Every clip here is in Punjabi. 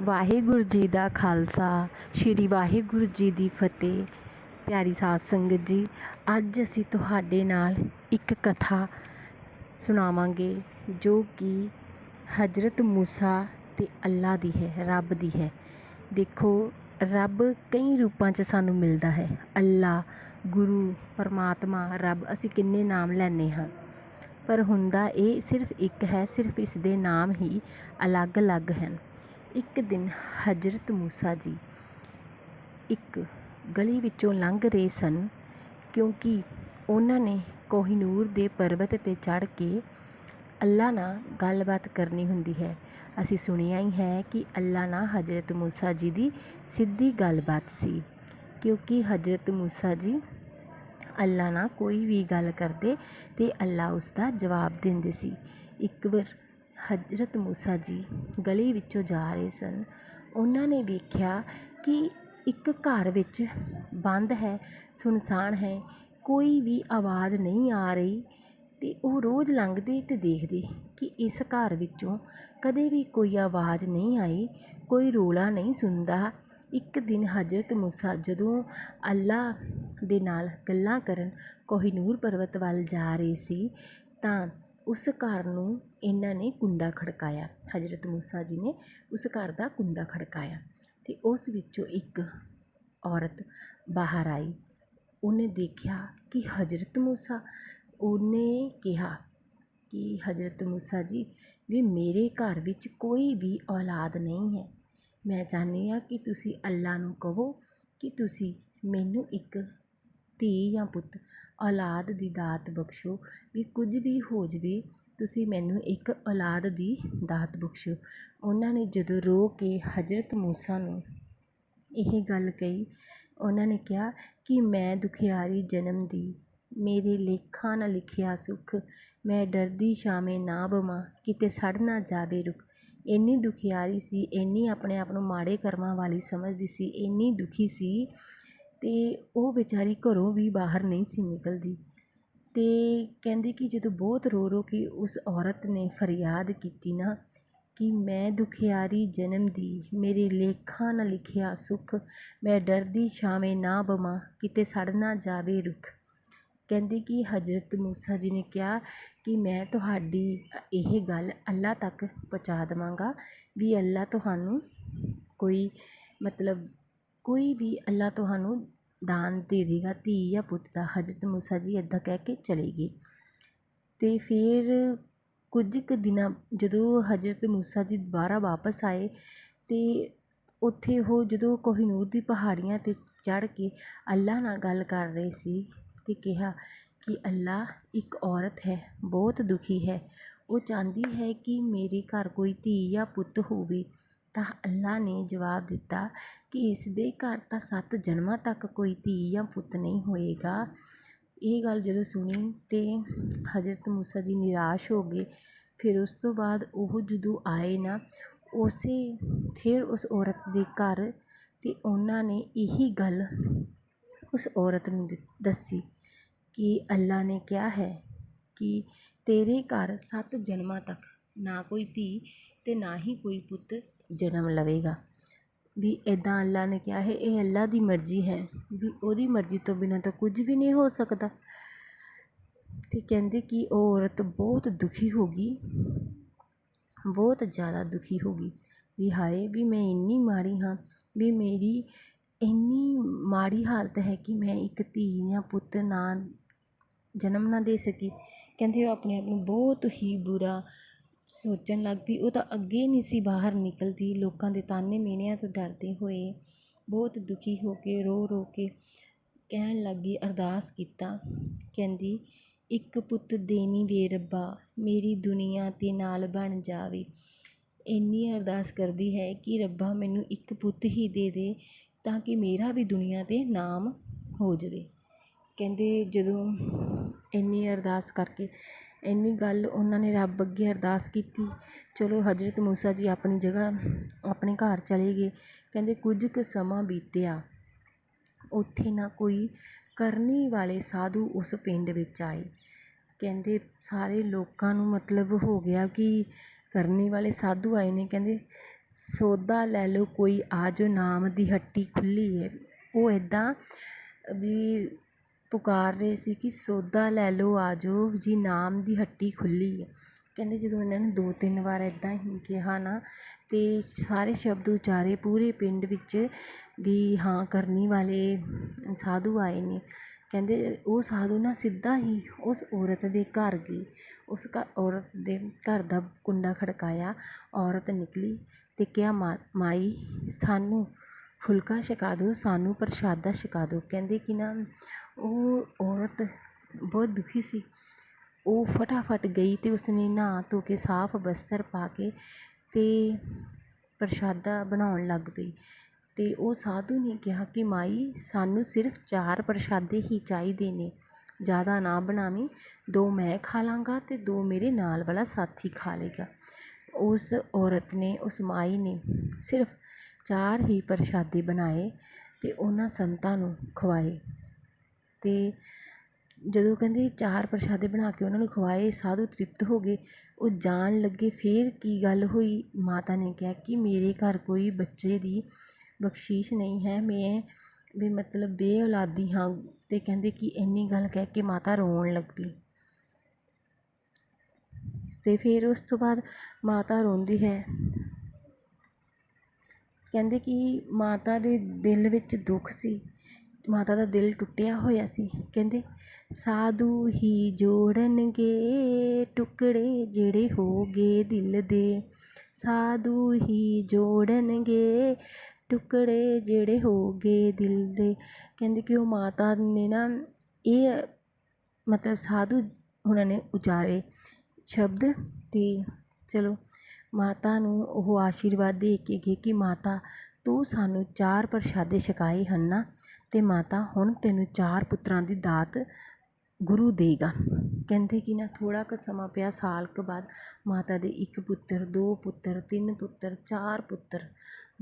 ਵਾਹਿਗੁਰੂ ਜੀ ਦਾ ਖਾਲਸਾ, ਸ੍ਰੀ ਵਾਹਿਗੁਰੂ ਜੀ ਦੀ ਫਤਿਹ। ਪਿਆਰੀ ਸਾਧ ਸੰਗਤ ਜੀ, ਅੱਜ ਅਸੀਂ ਤੁਹਾਡੇ ਨਾਲ ਇੱਕ ਕਥਾ ਸੁਣਾਵਾਂਗੇ, ਜੋ ਕਿ ਹਜ਼ਰਤ ਮੂਸਾ ਤੇ ਅੱਲਾ ਦੀ ਹੈ, ਰੱਬ ਦੀ ਹੈ। ਦੇਖੋ, ਰੱਬ ਕਈ ਰੂਪਾਂ 'ਚ ਸਾਨੂੰ ਮਿਲਦਾ ਹੈ। ਅੱਲਾ ਗੁਰੂ, ਪਰਮਾਤਮਾ, ਰੱਬ, ਅਸੀਂ ਕਿੰਨੇ ਨਾਮ ਲੈਂਦੇ ਹਾਂ। ਪਰ ਹੁੰਦਾ ਇਹ ਸਿਰਫ ਇੱਕ ਹੈ, ਸਿਰਫ ਇਸ ਦੇ ਨਾਮ ਹੀ ਅਲੱਗ-ਅਲੱਗ ਹਨ। ਇੱਕ ਦਿਨ ਹਜ਼ਰਤ ਮੂਸਾ ਜੀ ਇੱਕ ਗਲੀ ਵਿੱਚੋਂ ਲੰਘ ਰਹੇ ਸਨ ਕਿਉਂਕਿ ਉਹਨਾਂ ਨੇ ਕੋਹਿਨੂਰ ਦੇ ਪਰਬਤ 'ਤੇ ਚੜ੍ਹ ਕੇ ਅੱਲਾ ਨਾਲ ਗੱਲਬਾਤ ਕਰਨੀ ਹੁੰਦੀ ਹੈ। ਅਸੀਂ ਸੁਣਿਆ ਹੀ ਹੈ ਕਿ ਅੱਲਾ ਨਾਲ ਹਜ਼ਰਤ ਮੂਸਾ ਜੀ ਦੀ ਸਿੱਧੀ ਗੱਲਬਾਤ ਸੀ ਕਿਉਂਕਿ ਹਜ਼ਰਤ ਮੂਸਾ ਜੀ ਅੱਲਾ ਨਾਲ ਕੋਈ ਵੀ ਗੱਲ ਕਰਦੇ ਅਤੇ ਅੱਲਾ ਉਸਦਾ ਜਵਾਬ ਦਿੰਦੇ ਸੀ। ਇੱਕ ਵਾਰ ਹਜ਼ਰਤ ਮੂਸਾ ਜੀ ਗਲੀ ਵਿੱਚੋਂ ਜਾ ਰਹੇ ਸਨ। ਉਹਨਾਂ ਨੇ ਵੇਖਿਆ ਕਿ ਇੱਕ ਘਰ ਵਿੱਚ ਬੰਦ ਹੈ, ਸੁਨਸਾਨ ਹੈ, ਕੋਈ ਵੀ ਆਵਾਜ਼ ਨਹੀਂ ਆ ਰਹੀ ਅਤੇ ਉਹ ਰੋਜ਼ ਲੰਘਦੇ ਅਤੇ ਦੇਖਦੇ ਕਿ ਇਸ ਘਰ ਵਿੱਚੋਂ ਕਦੇ ਵੀ ਕੋਈ ਆਵਾਜ਼ ਨਹੀਂ ਆਈ, ਕੋਈ ਰੌਲਾ ਨਹੀਂ ਸੁਣਦਾ। ਇੱਕ ਦਿਨ ਹਜ਼ਰਤ ਮੂਸਾ ਜਦੋਂ ਅੱਲਾ ਦੇ ਨਾਲ ਗੱਲਾਂ ਕਰਨ ਕੋਹਿਨੂਰ ਪਰਬਤ ਵੱਲ ਜਾ ਰਹੇ ਸੀ ਤਾਂ ਉਸ ਘਰ ਨੂੰ ਇਹਨਾਂ ਨੇ ਕੁੰਡਾ ਖੜਕਾਇਆ। ਹਜ਼ਰਤ ਮੂਸਾ ਜੀ ਨੇ ਉਸ ਘਰ ਦਾ ਕੁੰਡਾ ਖੜਕਾਇਆ ਅਤੇ ਉਸ ਵਿੱਚੋਂ ਇੱਕ ਔਰਤ ਬਾਹਰ ਆਈ। ਉਹਨੇ ਦੇਖਿਆ ਕਿ ਹਜ਼ਰਤ ਮੂਸਾ, ਉਹਨੇ ਕਿਹਾ ਕਿ ਹਜ਼ਰਤ ਮੂਸਾ ਜੀ, ਵੀ ਮੇਰੇ ਘਰ ਵਿੱਚ ਕੋਈ ਵੀ ਔਲਾਦ ਨਹੀਂ ਹੈ। ਮੈਂ ਚਾਹੁੰਦੀ ਹਾਂ ਕਿ ਤੁਸੀਂ ਅੱਲਾ ਨੂੰ ਕਹੋ ਕਿ ਤੁਸੀਂ ਮੈਨੂੰ ਇੱਕ ਧੀ ਜਾਂ ਪੁੱਤ ਔਲਾਦ ਦੀ ਦਾਤ ਬਖਸ਼ੋ। ਵੀ ਕੁਝ ਵੀ ਹੋ ਜਾਵੇ, ਤੁਸੀਂ ਮੈਨੂੰ ਇੱਕ ਔਲਾਦ ਦੀ ਦਾਤ ਬਖਸ਼ੋ। ਉਹਨਾਂ ਨੇ ਜਦੋਂ ਰੋ ਕੇ ਹਜ਼ਰਤ ਮੂਸਾ ਨੂੰ ਇਹ ਗੱਲ ਕਹੀ, ਉਹਨਾਂ ਨੇ ਕਿਹਾ ਕਿ ਮੈਂ ਦੁਖਿਆਰੀ ਜਨਮ ਦੀ, ਮੇਰੇ ਲੇਖਾਂ ਨਾ ਲਿਖਿਆ ਸੁੱਖ, ਮੈਂ ਡਰਦੀ ਛਾਵੇਂ ਨਾ ਬਵਾਂ, ਕਿਤੇ ਸੜ ਨਾ ਜਾਵੇ ਰੁੱਖ। ਇੰਨੀ ਦੁਖਿਆਰੀ ਸੀ, ਇੰਨੀ ਆਪਣੇ ਆਪ ਨੂੰ ਮਾੜੇ ਕਰਮਾਂ ਵਾਲੀ ਸਮਝਦੀ ਸੀ, ਇੰਨੀ ਦੁਖੀ ਸੀ ਤੇ ਉਹ ਵਿਚਾਰੀ ਘਰੋਂ ਵੀ ਬਾਹਰ ਨਹੀਂ ਸੀ ਨਿਕਲਦੀ। ਅਤੇ ਕਹਿੰਦੇ ਕਿ ਜਦੋਂ ਬਹੁਤ ਰੋ ਰੋ ਕੇ ਉਸ ਔਰਤ ਨੇ ਫਰਿਆਦ ਕੀਤੀ ਨਾ ਕਿ ਮੈਂ ਦੁਖਿਆਰੀ ਜਨਮ ਦੀ, ਮੇਰੇ ਲੇਖਾਂ ਨਾ ਲਿਖਿਆ ਸੁੱਖ, ਮੈਂ ਡਰਦੀ ਛਾਵੇਂ ਨਾ ਬਵਾਂ, ਕਿਤੇ ਸੜ ਨਾ ਜਾਵੇ ਰੁੱਖ। ਕਹਿੰਦੇ ਕਿ ਹਜ਼ਰਤ ਮੂਸਾ ਜੀ ਨੇ ਕਿਹਾ ਕਿ ਮੈਂ ਤੁਹਾਡੀ ਇਹ ਗੱਲ ਅੱਲਾ ਤੱਕ ਪਹੁੰਚਾ ਦੇਵਾਂਗਾ ਵੀ ਅੱਲਾ ਤੁਹਾਨੂੰ ਕੋਈ ਮਤਲਬ ਕੋਈ ਵੀ ਅੱਲਾ ਤੁਹਾਨੂੰ ਦਾਨ ਦੇ ਦੇਗਾ ਧੀ ਜਾਂ ਪੁੱਤ ਦਾ, ਹਜ਼ਰਤ ਮੂਸਾ ਜੀ ਇੱਦਾਂ ਕਹਿ ਕੇ ਚਲੇ ਗਏ। ਅਤੇ ਫਿਰ ਕੁਝ ਕੁ ਦਿਨਾਂ ਜਦੋਂ ਹਜ਼ਰਤ ਮੂਸਾ ਜੀ ਦੁਬਾਰਾ ਵਾਪਸ ਆਏ ਤੇ ਉੱਥੇ ਉਹ ਜਦੋਂ ਕੋਹੀਨੂਰ ਦੀ ਪਹਾੜੀਆਂ 'ਤੇ ਚੜ੍ਹ ਕੇ ਅੱਲਾ ਨਾਲ ਗੱਲ ਕਰ ਰਹੇ ਸੀ ਅਤੇ ਕਿਹਾ ਕਿ ਅੱਲਾ ਇੱਕ ਔਰਤ ਹੈ, ਬਹੁਤ ਦੁਖੀ ਹੈ। ਉਹ ਚਾਹੁੰਦੀ ਹੈ ਕਿ ਮੇਰੇ ਘਰ ਕੋਈ ਧੀ ਜਾਂ ਪੁੱਤ ਹੋਵੇ। ਤਾਂ ਅੱਲਾ ਨੇ ਜਵਾਬ ਦਿੱਤਾ ਕਿ ਇਸ ਦੇ ਘਰ ਤਾਂ ਸੱਤ ਜਨਮਾਂ ਤੱਕ ਕੋਈ ਧੀ ਜਾਂ ਪੁੱਤ ਨਹੀਂ ਹੋਏਗਾ। ਇਹ ਗੱਲ ਜਦੋਂ ਸੁਣੀ ਤਾਂ ਹਜ਼ਰਤ ਮੂਸਾ ਜੀ ਨਿਰਾਸ਼ ਹੋ ਗਏ। ਫਿਰ ਉਸ ਤੋਂ ਬਾਅਦ ਉਹ ਜਦੋਂ ਆਏ ਨਾ, ਉਸੇ, ਫਿਰ ਉਸ ਔਰਤ ਦੇ ਘਰ ਅਤੇ ਉਹਨਾਂ ਨੇ ਇਹੀ ਗੱਲ ਉਸ ਔਰਤ ਨੂੰ ਦੱਸੀ ਕਿ ਅੱਲਾ ਨੇ ਕਿਹਾ ਹੈ ਕਿ ਤੇਰੇ ਘਰ ਸੱਤ ਜਨਮਾਂ ਤੱਕ ਨਾ ਕੋਈ ਧੀ ਅਤੇ ਨਾ ਹੀ ਕੋਈ ਪੁੱਤ ਜਨਮ ਲਵੇਗਾ। ਵੀ ਇੱਦਾਂ ਅੱਲਾ ਨੇ ਕਿਹਾ ਹੈ, ਇਹ ਅੱਲਾ ਦੀ ਮਰਜ਼ੀ ਹੈ। ਵੀ ਉਹਦੀ ਮਰਜ਼ੀ ਤੋਂ ਬਿਨਾਂ ਤਾਂ ਕੁਝ ਵੀ ਨਹੀਂ ਹੋ ਸਕਦਾ। ਅਤੇ ਕਹਿੰਦੇ ਕਿ ਉਹ ਔਰਤ ਬਹੁਤ ਦੁਖੀ ਹੋ ਗਈ। ਬਹੁਤ ਜ਼ਿਆਦਾ ਦੁਖੀ ਹੋ ਗਈ। ਵੀ ਹਾਏ, ਵੀ ਮੈਂ ਇੰਨੀ ਮਾੜੀ ਹਾਂ। ਵੀ ਮੇਰੀ ਇੰਨੀ ਮਾੜੀ ਹਾਲਤ ਹੈ ਕਿ ਮੈਂ ਇੱਕ ਧੀ ਜਾਂ ਪੁੱਤ ਨਾ ਜਨਮ ਨਾ ਦੇ ਸਕੀ। ਕਹਿੰਦੇ ਉਹ ਆਪਣੇ ਆਪ ਨੂੰ ਬਹੁਤ ਹੀ ਬੁਰਾ ਸੋਚਣ ਲੱਗ ਪਈ। ਉਹ ਤਾਂ ਅੱਗੇ ਨਹੀਂ ਸੀ ਬਾਹਰ ਨਿਕਲਦੀ। ਲੋਕਾਂ ਦੇ ਤਾਨੇ ਮਿਹਣਿਆਂ ਤੋਂ ਡਰਦੇ ਹੋਏ ਬਹੁਤ ਦੁਖੀ ਹੋ ਕੇ, ਰੋ ਰੋ ਕੇ ਕਹਿਣ ਲੱਗ ਗਈ ਅਰਦਾਸ ਕੀਤਾ। ਕਹਿੰਦੀ, ਇੱਕ ਪੁੱਤ ਦੇਵੀਂ ਵੇ ਰੱਬਾ, ਮੇਰੀ ਦੁਨੀਆ ਤੇ ਨਾਲ ਬਣ ਜਾਵੇ। ਇੰਨੀ ਅਰਦਾਸ ਕਰਦੀ ਹੈ ਕਿ ਰੱਬਾ ਮੈਨੂੰ ਇੱਕ ਪੁੱਤ ਹੀ ਦੇ ਦੇ ਤਾਂ ਕਿ ਮੇਰਾ ਵੀ ਦੁਨੀਆ 'ਤੇ ਨਾਮ ਹੋ ਜਾਵੇ। ਕਹਿੰਦੇ ਜਦੋਂ ਇੰਨੀ ਅਰਦਾਸ ਕਰਕੇ ਇੰਨੀ ਗੱਲ ਉਹਨਾਂ ਨੇ ਰੱਬ ਅੱਗੇ ਅਰਦਾਸ ਕੀਤੀ। ਚਲੋ ਹਜ਼ਰਤ ਮੂਸਾ ਜੀ ਆਪਣੀ ਜਗ੍ਹਾ, ਆਪਣੇ ਘਰ ਚਲੇ ਗਏ। ਕਹਿੰਦੇ ਕੁਝ ਕੁ ਸਮਾਂ ਬੀਤਿਆ। ਉੱਥੇ ਨਾ ਕੋਈ ਕਰਨੀ ਵਾਲੇ ਸਾਧੂ ਉਸ ਪਿੰਡ ਵਿੱਚ ਆਏ। ਕਹਿੰਦੇ ਸਾਰੇ ਲੋਕਾਂ ਨੂੰ ਮਤਲਬ ਹੋ ਗਿਆ ਕਿ ਕਰਨੀ ਵਾਲੇ ਸਾਧੂ ਆਏ ਨੇ। ਕਹਿੰਦੇ ਸੌਦਾ ਲੈ ਲਓ, ਕੋਈ ਆ ਜਾਓ, ਨਾਮ ਦੀ ਹੱਟੀ ਖੁੱਲ੍ਹੀ ਹੈ। ਉਹ ਇੱਦਾਂ ਵੀ ਪੁਕਾਰ ਰਹੇ ਸੀ ਕਿ ਸੌਦਾ ਲੈ ਲਓ, ਆ ਜਾਓ, ਜੀ ਨਾਮ ਦੀ ਹੱਟੀ ਖੁੱਲ੍ਹੀ ਹੈ ਕਹਿੰਦੇ ਜਦੋਂ ਇਹਨਾਂ ਨੇ ਦੋ ਤਿੰਨ ਵਾਰ ਇੱਦਾਂ ਹੀ ਕਿਹਾ ਨਾ ਅਤੇ ਸਾਰੇ ਸ਼ਬਦ ਉਚਾਰੇ ਪੂਰੇ ਪਿੰਡ ਵਿੱਚ ਵੀ ਹਾਂ ਕਰਨੀ ਵਾਲੇ ਸਾਧੂ ਆਏ ਨੇ। ਕਹਿੰਦੇ ਉਹ ਸਾਧੂ ਨਾ ਸਿੱਧਾ ਹੀ ਉਸ ਔਰਤ ਦੇ ਘਰ ਗਈ ਉਸ ਘ, ਔਰਤ ਦੇ ਘਰ ਦਾ ਕੁੰਡਾ ਖੜਕਾਇਆ, ਔਰਤ ਨਿਕਲੀ ਅਤੇ ਕਿਹਾ, ਮਾ, ਮਾਈ, ਸਾਨੂੰ ਫੁਲਕਾ ਛਕਾ ਦਿਓ, ਸਾਨੂੰ ਪ੍ਰਸ਼ਾਦਾ ਛਕਾ ਦਿਓ। ਕਹਿੰਦੇ ਕਿ ਨਾ ਉਹ ਔਰਤ ਬਹੁਤ ਦੁਖੀ ਸੀ। ਉਹ ਫਟਾਫਟ ਗਈ ਅਤੇ ਉਸਨੇ ਨਹਾ ਧੋ ਕੇ ਸਾਫ਼ ਵਸਤਰ ਪਾ ਕੇ ਅਤੇ ਪ੍ਰਸ਼ਾਦਾ ਬਣਾਉਣ ਲੱਗ ਪਈ ਅਤੇ ਉਹ ਸਾਧੂ ਨੇ ਕਿਹਾ ਕਿ ਮਾਈ, ਸਾਨੂੰ ਸਿਰਫ ਚਾਰ ਪ੍ਰਸ਼ਾਦੇ ਹੀ ਚਾਹੀਦੇ ਨੇ। ਜ਼ਿਆਦਾ ਨਾ ਬਣਾਵੀਂ, ਦੋ ਮੈਂ ਖਾ ਲਾਂਗਾ ਅਤੇ ਦੋ ਮੇਰੇ ਨਾਲ ਵਾਲਾ ਸਾਥੀ ਖਾ ਲਏਗਾ। ਉਸ ਔਰਤ ਨੇ, ਉਸ ਮਾਈ ਨੇ ਸਿਰਫ ਚਾਰ ਹੀ ਪ੍ਰਸ਼ਾਦੇ ਬਣਾਏ ਅਤੇ ਉਹਨਾਂ ਸੰਤਾਂ ਨੂੰ ਖਵਾਏ ਅਤੇ ਜਦੋਂ ਕਹਿੰਦੇ ਚਾਰ ਪ੍ਰਸ਼ਾਦੇ ਬਣਾ ਕੇ ਉਹਨਾਂ ਨੂੰ ਖਵਾਏ, ਸਾਧੂ ਤ੍ਰਿਪਤ ਹੋ ਗਏ, ਉਹ ਜਾਣ ਲੱਗੇ, ਫਿਰ ਕੀ ਗੱਲ ਹੋਈ? ਮਾਤਾ ਨੇ ਕਿਹਾ ਕਿ ਮੇਰੇ ਘਰ ਕੋਈ ਬੱਚੇ ਦੀ ਬਖਸ਼ੀਸ਼ ਨਹੀਂ ਹੈ, ਮੈਂ ਵੀ ਮਤਲਬ ਬੇ ਔਲਾਦੀ ਹਾਂ ਅਤੇ ਕਹਿੰਦੇ ਕਿ ਇੰਨੀ ਗੱਲ ਕਹਿ ਕੇ ਮਾਤਾ ਰੋਣ ਲੱਗ। ਪਈ ਅਤੇ ਫਿਰ ਉਸ ਤੋਂ ਬਾਅਦ ਮਾਤਾ ਰੋਂਦੀ ਹੈ। ਕਹਿੰਦੇ ਕਿ ਮਾਤਾ ਦੇ ਦਿਲ ਵਿੱਚ ਦੁੱਖ ਸੀ। ਮਾਤਾ ਦਾ ਦਿਲ ਟੁੱਟਿਆ ਹੋਇਆ ਸੀ। ਕਹਿੰਦੇ, ਸਾਧੂ ਹੀ ਜੋੜਨਗੇ ਟੁਕੜੇ ਜਿਹੜੇ ਹੋ ਗਏ ਦਿਲ ਦੇ। ਸਾਧੂ ਹੀ ਜੋੜਨਗੇ ਟੁਕੜੇ ਜਿਹੜੇ ਹੋ ਗਏ ਦਿਲ ਦੇ। ਕਹਿੰਦੇ ਕਿ ਉਹ ਮਾਤਾ ਨੇ ਨਾ ਇਹ, ਮਤਲਬ ਸਾਧੂ ਉਹਨਾਂ ਨੇ ਉਚਾਰੇ ਸ਼ਬਦ ਅਤੇ ਚਲੋ ਮਾਤਾ ਨੂੰ ਉਹ ਆਸ਼ੀਰਵਾਦ ਦੇ ਕੇ ਗਏ ਕਿ ਮਾਤਾ, ਤੂੰ ਸਾਨੂੰ ਚਾਰ ਪ੍ਰਸ਼ਾਦੇ ਛਕਾਏ ਹਨ ਨਾ ਅਤੇ ਮਾਤਾ ਹੁਣ ਤੈਨੂੰ ਚਾਰ ਪੁੱਤਰਾਂ ਦੀ ਦਾਤ ਗੁਰੂ ਦੇਗਾ। ਕਹਿੰਦੇ ਕਿ ਨਾ ਥੋੜ੍ਹਾ ਕੁ ਸਮਾਂ ਪਿਆ, ਸਾਲ ਕੁ ਬਾਅਦ ਮਾਤਾ ਦੇ ਇੱਕ ਪੁੱਤਰ, ਦੋ ਪੁੱਤਰ, ਤਿੰਨ ਪੁੱਤਰ, ਚਾਰ ਪੁੱਤਰ।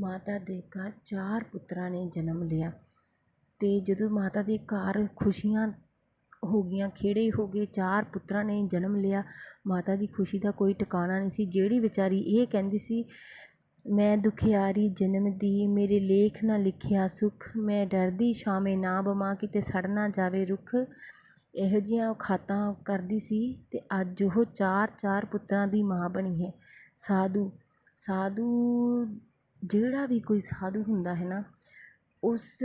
ਮਾਤਾ ਦੇ ਘਰ ਚਾਰ ਪੁੱਤਰਾਂ ਨੇ ਜਨਮ ਲਿਆ। ਅਤੇ ਜਦੋਂ ਮਾਤਾ ਦੇ ਘਰ ਖੁਸ਼ੀਆਂ ਹੋ ਗਈਆਂ, ਖੇੜੇ ਹੋ ਗਏ, ਚਾਰ ਪੁੱਤਰਾਂ ਨੇ ਜਨਮ ਲਿਆ, ਮਾਤਾ ਦੀ ਖੁਸ਼ੀ ਦਾ ਕੋਈ ਟਿਕਾਣਾ ਨਹੀਂ ਸੀ। ਜਿਹੜੀ ਵਿਚਾਰੀ ਇਹ ਕਹਿੰਦੀ ਸੀ ਮੈਂ ਦੁਖਿਆਰੀ ਜਨਮ ਦੀ, ਮੇਰੇ ਲੇਖ ਨਾ ਲਿਖਿਆ ਸੁੱਖ। ਮੈਂ ਡਰਦੀ ਛਾਵੇਂ ਨਾ ਬਵਾਂ ਕਿਤੇ ਸੜ ਨਾ ਜਾਵੇ ਰੁੱਖ। ਇਹੋ ਜਿਹੀਆਂ ਉਹ ਖਾਤਾਂ ਕਰਦੀ ਸੀ ਅਤੇ ਅੱਜ ਉਹ ਚਾਰ ਚਾਰ ਪੁੱਤਰਾਂ ਦੀ ਮਾਂ ਬਣੀ ਹੈ। ਸਾਧੂ ਸਾਧੂ ਜਿਹੜਾ ਵੀ ਕੋਈ ਸਾਧੂ ਹੁੰਦਾ ਹੈ ਨਾ, ਉਸ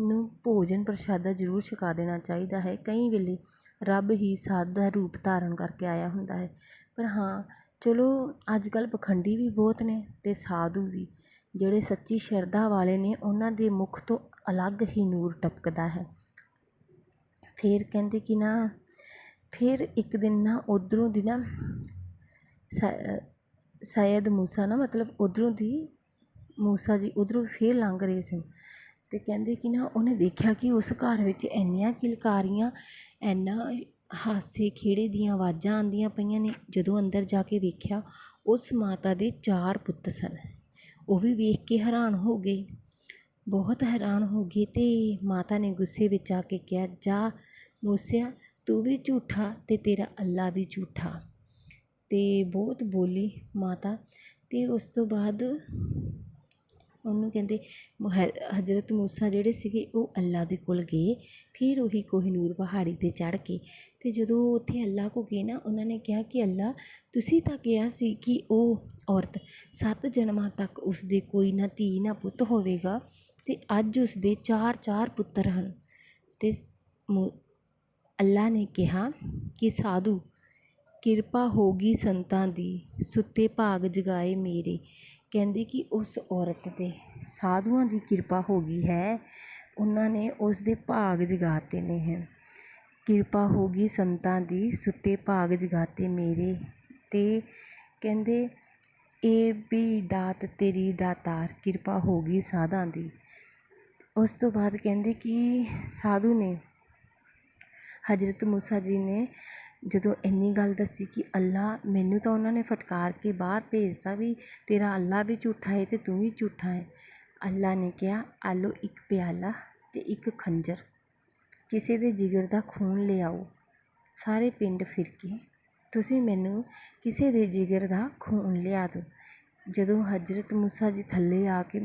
ਨੂੰ ਭੋਜਨ ਪ੍ਰਸ਼ਾਦਾ ਜ਼ਰੂਰ ਛਕਾ ਦੇਣਾ ਚਾਹੀਦਾ ਹੈ। ਕਈ ਵੇਲੇ ਰੱਬ ਹੀ ਸਾਧ ਦਾ ਰੂਪ ਧਾਰਨ ਕਰਕੇ ਆਇਆ ਹੁੰਦਾ ਹੈ। ਪਰ ਹਾਂ ਚਲੋ ਅੱਜ ਕੱਲ੍ਹ ਪਖੰਡੀ ਵੀ ਬਹੁਤ ਨੇ ਅਤੇ ਸਾਧੂ ਵੀ। ਜਿਹੜੇ ਸੱਚੀ ਸ਼ਰਧਾ ਵਾਲੇ ਨੇ, ਉਹਨਾਂ ਦੇ ਮੁੱਖ ਤੋਂ ਅਲੱਗ ਹੀ ਨੂਰ ਟਪਕਦਾ ਹੈ। ਫਿਰ ਕਹਿੰਦੇ ਕਿ ਨਾ, ਫਿਰ ਇੱਕ ਦਿਨ ਨਾ ਉੱਧਰੋਂ ਦੀ ਨਾ ਸੈਦ ਮੂਸਾ ਨਾ, ਮਤਲਬ ਉੱਧਰੋਂ ਦੀ ਮੂਸਾ ਜੀ ਉੱਧਰੋਂ ਫਿਰ ਲੰਘ ਰਹੇ ਸੀ ਅਤੇ ਕਹਿੰਦੇ ਕਿ ਨਾ, ਉਹਨੇ ਦੇਖਿਆ ਕਿ ਉਸ ਘਰ ਵਿੱਚ ਇੰਨੀਆਂ ਕਿਲਕਾਰੀਆਂ, ਇੰਨਾ ਹਾਸੇ ਖੇੜੇ ਦੀਆਂ ਆਵਾਜ਼ਾਂ ਆਉਂਦੀਆਂ ਪਈਆਂ ਨੇ। ਜਦੋਂ ਅੰਦਰ ਜਾ ਕੇ ਵੇਖਿਆ, ਉਸ ਮਾਤਾ ਦੇ ਚਾਰ ਪੁੱਤ ਸਨ। ਉਹ ਵੀ ਵੇਖ ਕੇ ਹੈਰਾਨ ਹੋ ਗਏ। ਬਹੁਤ ਹੈਰਾਨ ਹੋ ਗਏ ਅਤੇ ਮਾਤਾ ਨੇ ਗੁੱਸੇ ਵਿੱਚ ਆ ਕੇ ਕਿਹਾ, ਜਾ ਮੂਸਿਆ, ਤੂੰ ਵੀ ਝੂਠਾ ਅਤੇ ਤੇਰਾ ਅੱਲਾ ਵੀ ਝੂਠਾ। ਅਤੇ ਬਹੁਤ ਬੋਲੀ ਮਾਤਾ। ਅਤੇ ਉਸ ਤੋਂ ਬਾਅਦ ਉਹਨੂੰ ਕਹਿੰਦੇ ਹਜ਼ਰਤ ਮੂਸਾ ਜਿਹੜੇ ਸੀਗੇ ਉਹ ਅੱਲਾ ਦੇ ਕੋਲ ਗਏ, ਫਿਰ ਉਹੀ ਕੋਹਿਨੂਰ ਪਹਾੜੀ 'ਤੇ ਚੜ੍ਹ ਕੇ ਅਤੇ ਜਦੋਂ ਉੱਥੇ ਅੱਲਾ ਕੋਲ ਗਏ ਨਾ, ਉਹਨਾਂ ਨੇ ਕਿਹਾ ਕਿ ਅੱਲਾ, ਤੁਸੀਂ ਤਾਂ ਕਿਹਾ ਸੀ ਕਿ ਉਹ ਔਰਤ ਸੱਤ ਜਨਮਾਂ ਤੱਕ ਉਸਦੇ ਕੋਈ ਨਾ ਧੀ ਨਾ ਪੁੱਤ ਹੋਵੇਗਾ ਅਤੇ ਅੱਜ ਉਸਦੇ ਚਾਰ ਚਾਰ ਪੁੱਤਰ ਹਨ। ਅਤੇ ਅੱਲਾ ਨੇ ਕਿਹਾ ਕਿ ਸਾਧੂ, ਕਿਰਪਾ ਹੋ ਗਈ ਸੰਤਾਂ ਦੀ, ਸੁੱਤੇ ਭਾਗ ਜਗਾਏ ਮੇਰੇ। ਕਹਿੰਦੇ ਕਿ ਉਸ ਔਰਤ 'ਤੇ ਸਾਧੂਆਂ ਦੀ ਕਿਰਪਾ ਹੋ ਗਈ ਹੈ। ਉਹਨਾਂ ਨੇ ਉਸਦੇ ਭਾਗ ਜਗਾਤੇ ਨੇ ਹੈ। ਕਿਰਪਾ ਹੋ ਗਈ ਸੰਤਾਂ ਦੀ, ਸੁੱਤੇ ਭਾਗ ਜਗਾਤੇ ਮੇਰੇ ਅਤੇ ਕਹਿੰਦੇ, ਇਹ ਵੀ ਦਾਤ ਤੇਰੀ ਦਾਤਾਰ ਕਿਰਪਾ ਹੋ ਗਈ ਸਾਧਾਂ ਦੀ। ਉਸ ਤੋਂ ਬਾਅਦ ਕਹਿੰਦੇ ਕਿ ਸਾਧੂ ਨੇ ਹਜ਼ਰਤ ਮੂਸਾ ਜੀ ਨੇ ਜਦੋਂ ਇੰਨੀ ਗੱਲ ਦੱਸੀ ਕਿ ਅੱਲਾ ਮੈਨੂੰ ਤਾਂ ਉਹਨਾਂ ਨੇ ਫਟਕਾਰ ਕੇ ਬਾਹਰ ਭੇਜਤਾ ਵੀ, ਤੇਰਾ ਅੱਲਾ ਵੀ ਝੂਠਾ ਹੈ ਅਤੇ ਤੂੰ ਵੀ ਝੂਠਾ ਹੈ ਅੱਲਾ ਨੇ ਕਿਹਾ ਆ ਲਓ ਇੱਕ ਪਿਆਲਾ ਅਤੇ ਇੱਕ ਖੰਜਰ, ਕਿਸੇ ਦੇ ਜਿਗਰ ਦਾ ਖੂਨ ਲਿਆਓ। ਸਾਰੇ ਪਿੰਡ ਫਿਰ ਕੇ ਤੁਸੀਂ ਮੈਨੂੰ ਕਿਸੇ ਦੇ ਜਿਗਰ ਦਾ ਖੂਨ ਲਿਆ ਦਿਓ। ਜਦੋਂ ਹਜ਼ਰਤ ਮੂਸਾ ਜੀ ਥੱਲੇ ਆ ਕੇ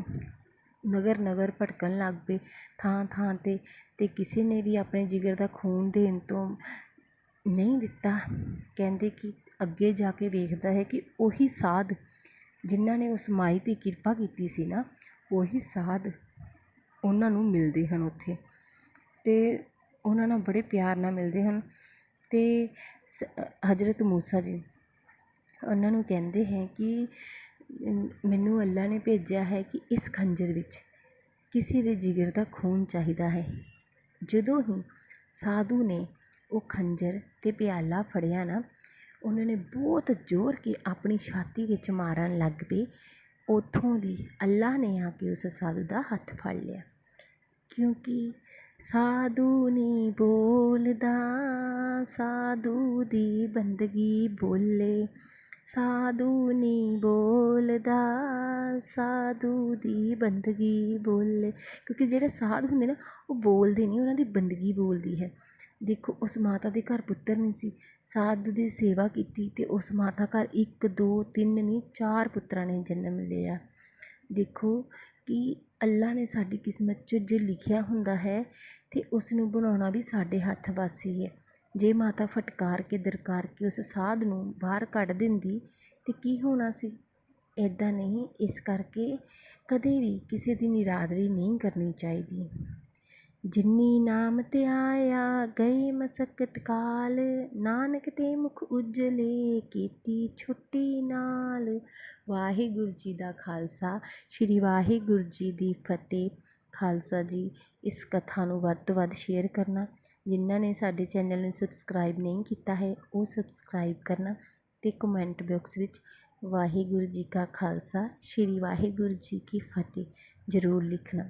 ਨਗਰ ਨਗਰ ਭਟਕਣ ਲੱਗ ਪਏ ਥਾਂ ਥਾਂ 'ਤੇ ਅਤੇ ਕਿਸੇ ਨੇ ਵੀ ਆਪਣੇ ਜਿਗਰ ਦਾ ਖੂਨ ਦੇਣ ਤੋਂ ਨਹੀਂ ਦਿੱਤਾ। ਕਹਿੰਦੇ ਕਿ ਅੱਗੇ ਜਾ ਕੇ ਵੇਖਦਾ ਹੈ ਕਿ ਉਹੀ ਸਾਧ ਜਿਨ੍ਹਾਂ ਨੇ ਉਸ ਮਾਈ 'ਤੇ ਕਿਰਪਾ ਕੀਤੀ ਸੀ ਨਾ, ਉਹੀ ਸਾਧ ਉਹਨਾਂ ਨੂੰ ਮਿਲਦੇ ਹਨ ਉੱਥੇ ਅਤੇ ਉਹਨਾਂ ਨਾਲ ਬੜੇ ਪਿਆਰ ਨਾਲ ਮਿਲਦੇ ਹਨ ਅਤੇ ਸ ਹਜ਼ਰਤ ਮੂਸਾ ਜੀ ਉਹਨਾਂ ਨੂੰ ਕਹਿੰਦੇ ਹੈ ਕਿ ਮੈਨੂੰ ਅੱਲਾ ਨੇ ਭੇਜਿਆ ਹੈ ਕਿ ਇਸ ਖੰਜਰ ਵਿੱਚ ਕਿਸੇ ਦੇ ਜਿਗਰ ਦਾ ਖੂਨ ਚਾਹੀਦਾ ਹੈ। ਜਦੋਂ ਹੀ ਸਾਧੂ ਨੇ ਉਹ ਖੰਜਰ ਅਤੇ ਪਿਆਲਾ ਫੜਿਆ ਨਾ, ਉਹਨਾਂ ਨੇ ਬਹੁਤ ਜ਼ੋਰ ਕੇ ਆਪਣੀ ਛਾਤੀ ਵਿੱਚ ਮਾਰਨ ਲੱਗ ਪਏ। ਉੱਥੋਂ ਦੀ ਅੱਲਾ ਨੇ ਆ ਕੇ ਉਸ ਸਾਧੂ ਦਾ ਹੱਥ ਫੜ ਲਿਆ। ਕਿਉਂਕਿ ਸਾਧੂ ਨਹੀਂ ਬੋਲਦਾ, ਸਾਧੂ ਦੀ ਬੰਦਗੀ ਬੋਲੇ। ਸਾਧੂ ਨਹੀਂ ਬੋਲਦਾ, ਸਾਧੂ ਦੀ ਬੰਦਗੀ ਬੋਲੇ। ਕਿਉਂਕਿ ਜਿਹੜੇ ਸਾਧ ਹੁੰਦੇ ਨਾ, ਉਹ ਬੋਲਦੇ ਨਹੀਂ ਉਹਨਾਂ ਦੀ ਬੰਦਗੀ ਬੋਲਦੀ ਹੈ। ਦੇਖੋ, ਉਸ ਮਾਤਾ ਦੇ ਘਰ ਪੁੱਤਰ ਨਹੀਂ ਸੀ। ਸਾਧ ਦੀ ਸੇਵਾ ਕੀਤੀ ਅਤੇ ਉਸ ਮਾਤਾ ਘਰ ਇੱਕ, ਦੋ, ਤਿੰਨ ਨਹੀਂ, ਚਾਰ ਪੁੱਤਰਾਂ ਨੇ ਜਨਮ ਲਿਆ। ਦੇਖੋ ਕਿ ਅੱਲਾ ਨੇ ਸਾਡੀ ਕਿਸਮਤ 'ਚ ਜੋ ਲਿਖਿਆ ਹੁੰਦਾ ਹੈ ਅਤੇ ਉਸ ਨੂੰ ਬਣਾਉਣਾ ਵੀ ਸਾਡੇ ਹੱਥ ਵੱਸ ਹੀ। ਹੈ ਜੇ ਮਾਤਾ ਫਟਕਾਰ ਕੇ, ਦਰਕਾਰ ਕੇ ਉਸ ਸਾਧ ਨੂੰ ਬਾਹਰ ਕੱਢ ਦਿੰਦੀ ਤਾਂ ਕੀ ਹੋਣਾ ਸੀ? ਇੱਦਾਂ ਨਹੀਂ, ਇਸ ਕਰਕੇ ਕਦੇ ਵੀ ਕਿਸੇ ਦੀ ਨਿਰਾਦਰੀ ਨਹੀਂ ਕਰਨੀ ਚਾਹੀਦੀ। ਜਿੰਨੀ ਨਾਮ ਤੇ ਗਏ ਮਸਕਤ ਕਾਲ। ਨਾਨਕ ਤੇ ਮੁਖ ਉਜਲੇ, ਕੀਤੀ ਛੁੱਟੀ ਨਾਲ। ਵਾਹਿਗੁਰੂ ਜੀ ਦਾ ਖਾਲਸਾ। ਸ੍ਰੀ ਵਾਹਿਗੁਰੂ ਜੀ ਦੀ ਫਤਿਹ। ਖਾਲਸਾ ਜੀ, ਇਸ ਕਥਾ ਨੂੰ ਵੱਧ ਤੋਂ ਵੱਧ ਸ਼ੇਅਰ ਕਰਨਾ। ਜਿਨ੍ਹਾਂ ਨੇ ਸਾਡੇ ਚੈਨਲ ਨੂੰ ਸਬਸਕ੍ਰਾਈਬ ਨਹੀਂ ਕੀਤਾ ਹੈ, ਉਹ ਸਬਸਕ੍ਰਾਈਬ ਕਰਨਾ ਅਤੇ ਕਮੈਂਟ ਬਾਕਸ ਵਿੱਚ ਵਾਹਿਗੁਰੂ ਜੀ ਕਾ ਖਾਲਸਾ, ਸ੍ਰੀ ਵਾਹਿਗੁਰੂ ਜੀ ਕੀ ਫਤਿਹ ਜ਼ਰੂਰ ਲਿਖਣਾ।